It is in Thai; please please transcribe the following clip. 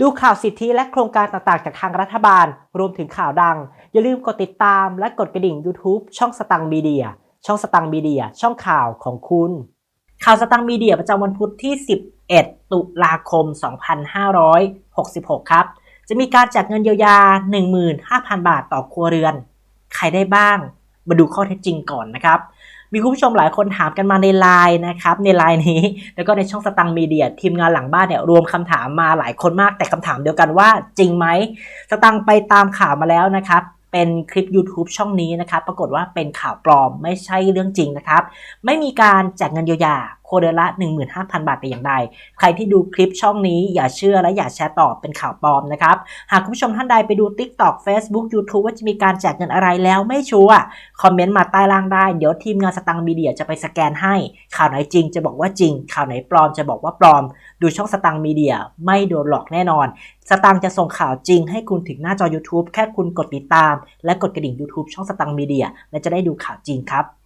ดูข่าวสิทธิและโครงการต่างๆ จากทางรัฐบาล รวมถึงข่าวดัง อย่าลืมกดติดตามและกดกระดิ่ง YouTube ช่องสตังมีเดีย ช่องสตังมีเดีย ช่องข่าวของคุณ ข่าวสตังมีเดียประจำวันพุธที่ 11 ตุลาคม 2566 ครับ จะมีการแจกเงินเยียวยา 15,000 บาทต่อครัวเรือน ใครได้บ้าง มาดูข้อเท็จจริงก่อนนะครับ มีคุณผู้ชมหลายคนถามกันมาในไลน์นะครับในไลน์นี้ แล้วก็ในช่องสตังมีเดียทีมงานหลังบ้านเนี่ยรวมคำถามมาหลายคนมาก แต่คำถามเดียวกันว่าจริงไหมสตังไปตามข่าวมาแล้วนะครับเป็นคลิป YouTube ช่องนี้นะครับ ปรากฏว่าเป็นข่าวปลอมไม่ใช่เรื่องจริงนะครับ ไม่มีการแจกเงินเยียวยาโคเดือนละ 15,000 บาทแต่อย่างใด ใครที่ดูคลิปช่องนี้อย่าเชื่อและอย่าแชร์ต่อเป็นข่าวปลอมนะครับ หากคุณผู้ชมท่านใดไปดู TikTok Facebook YouTube ว่าจะมีการแจกเงินอะไรแล้วไม่ชัวร์คอมเมนต์มาใต้ล่างได้ เดี๋ยวทีมงานสตังมีเดียจะไปสแกนให้ ข่าวไหนจริงจะบอกว่าจริง ข่าวไหนปลอมจะบอกว่าปลอม ดูช่องสตังมีเดียไม่โดนหลอกแน่นอน สตังจะส่งข่าวจริงให้คุณถึงหน้าจอ YouTube แค่คุณกดติดตาม และกดกระดิ่ง YouTube ช่องสตังมีเดียและจะได้ดูข่าวจริงครับ